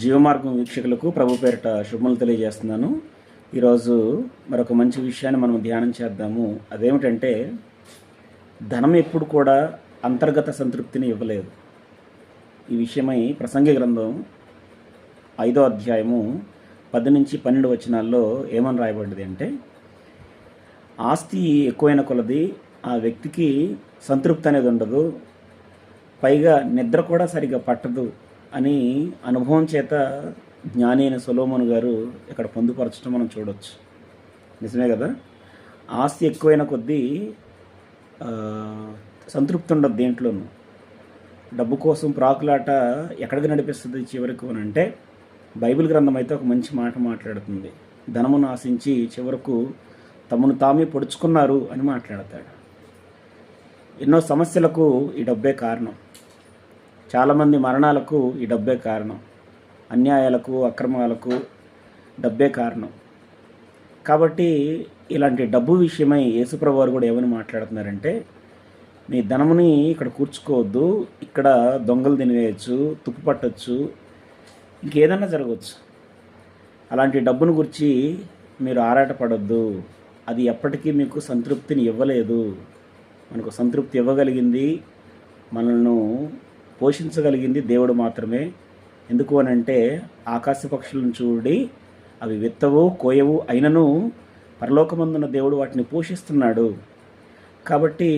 జీవమార్గం వీక్షకులకు ప్రభు పేరిట శుభములు తెలియజేస్తున్నాను. ఈరోజు మరొక మంచి విషయాన్ని మనం ధ్యానం చేద్దాము. అదేమిటంటే ధనం ఎప్పుడు కూడా అంతర్గత సంతృప్తిని ఇవ్వలేదు. ఈ విషయమై ప్రసంగి గ్రంథం ఐదో అధ్యాయము పది నుంచి పన్నెండు వచనాల్లో ఏమని రాయబడ్డది అంటే ఆస్తి ఎక్కువైన కొలది ఆ వ్యక్తికి సంతృప్తి అనేది ఉండదు. పైగా నిద్ర కూడా సరిగా పట్టదు. అని అనుభవం చేత జ్ఞాని అయిన సొలోమన్ గారు ఇక్కడ పొందుపరచడం మనం చూడవచ్చు నిజమే కదా? ఆస్తి ఎక్కువైన కొద్దీ సంతృప్తి ఉండదు దేంట్లోనూ. డబ్బు కోసం ప్రాకులాట ఎక్కడికి నడిపిస్తుంది చివరకు అని అంటే బైబిల్ గ్రంథం అయితే ఒక మంచి మాట మాట్లాడుతుంది. ధనమును ఆశించి చివరకు తమను తామే పొడుచుకున్నారు అని మాట్లాడతాడు. ఎన్నో సమస్యలకు ఈ డబ్బే కారణం. చాలామంది మరణాలకు ఈ డబ్బే కారణం. అన్యాయాలకు అక్రమాలకు డబ్బే కారణం. కాబట్టి ఇలాంటి డబ్బు విషయమై యేసుప్రభు వారు కూడా ఏమని మాట్లాడుతున్నారంటే నీ ధనముని ఇక్కడ కూర్చుకోవద్దు. ఇక్కడ దొంగలు తినివేయచ్చు తుప్పు పట్టచ్చు ఇంకేదన్నా జరగవచ్చు అలాంటి డబ్బును గురించి మీరు ఆరాటపడద్దు. అది ఎప్పటికీ మీకు సంతృప్తిని ఇవ్వలేదు. మనకు సంతృప్తి ఇవ్వగలిగింది మనల్ని పోషించగలిగింది దేవుడు మాత్రమే. ఎందుకు అని అంటే ఆకాశ పక్షులను చూడి అవి విత్తవు కోయవు అయినను పరలోకమందున్న దేవుడు వాటిని పోషిస్తున్నాడు. కాబట్టి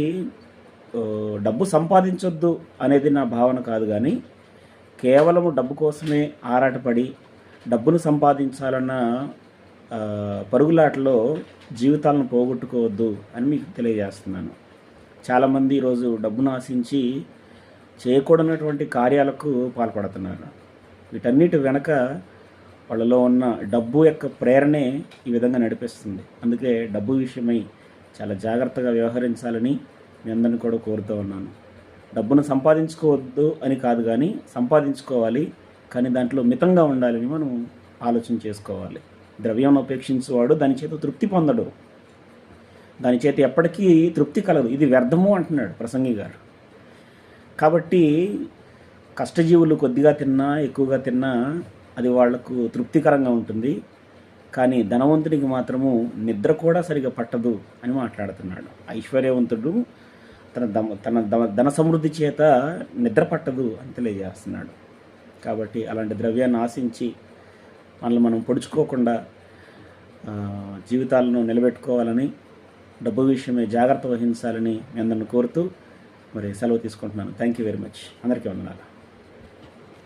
డబ్బు సంపాదించొద్దు అనేది నా భావన కాదు కానీ కేవలము డబ్బు కోసమే ఆరాటపడి డబ్బును సంపాదించాలన్న పరుగులాటలో జీవితాలను పోగొట్టుకోవద్దు అని మీకు తెలియజేస్తున్నాను. చాలామంది ఈరోజు డబ్బును ఆశించి చేయకూడనటువంటి కార్యాలకు పాల్పడుతున్నారు. వీటన్నిటి వెనక వాళ్ళలో ఉన్న డబ్బు యొక్క ప్రేరణే ఈ విధంగా నడిపిస్తుంది. అందుకే డబ్బు విషయమై చాలా జాగ్రత్తగా వ్యవహరించాలని మీ అందరిని కూడా కోరుతూ ఉన్నాను. డబ్బును సంపాదించుకోవద్దు అని కాదు కానీ సంపాదించుకోవాలి కానీ దాంట్లో మితంగా ఉండాలని మనం ఆలోచన చేసుకోవాలి. ద్రవ్యం ఉపేక్షించేవాడు దాని చేత తృప్తి పొందడు. దాని చేత ఎప్పటికీ తృప్తి కలదు. ఇది వ్యర్థము అంటున్నాడు ప్రసంగి గారు. కాబట్టి కష్టజీవులు కొద్దిగా తిన్నా ఎక్కువగా తిన్నా అది వాళ్ళకు తృప్తికరంగా ఉంటుంది. కానీ ధనవంతుడికి మాత్రము నిద్ర కూడా సరిగా పట్టదు అని మాట్లాడుతున్నాడు. ఐశ్వర్యవంతుడు తన దమ తన దమ- ధన సమృద్ధి చేత నిద్ర పట్టదు అని తెలియజేస్తున్నాడు. కాబట్టి అలాంటి ద్రవ్యాన్ని ఆశించి మనల్ని మనం పొడుచుకోకుండా జీవితాలను నిలబెట్టుకోవాలని డబ్బు విషయమే జాగ్రత్త వహించాలని అందరిని కోరుతూ మరి సెలవు తీసుకుంటున్నాను. థ్యాంక్ యూ వెరీ మచ్ అందరికీ వందనాలు.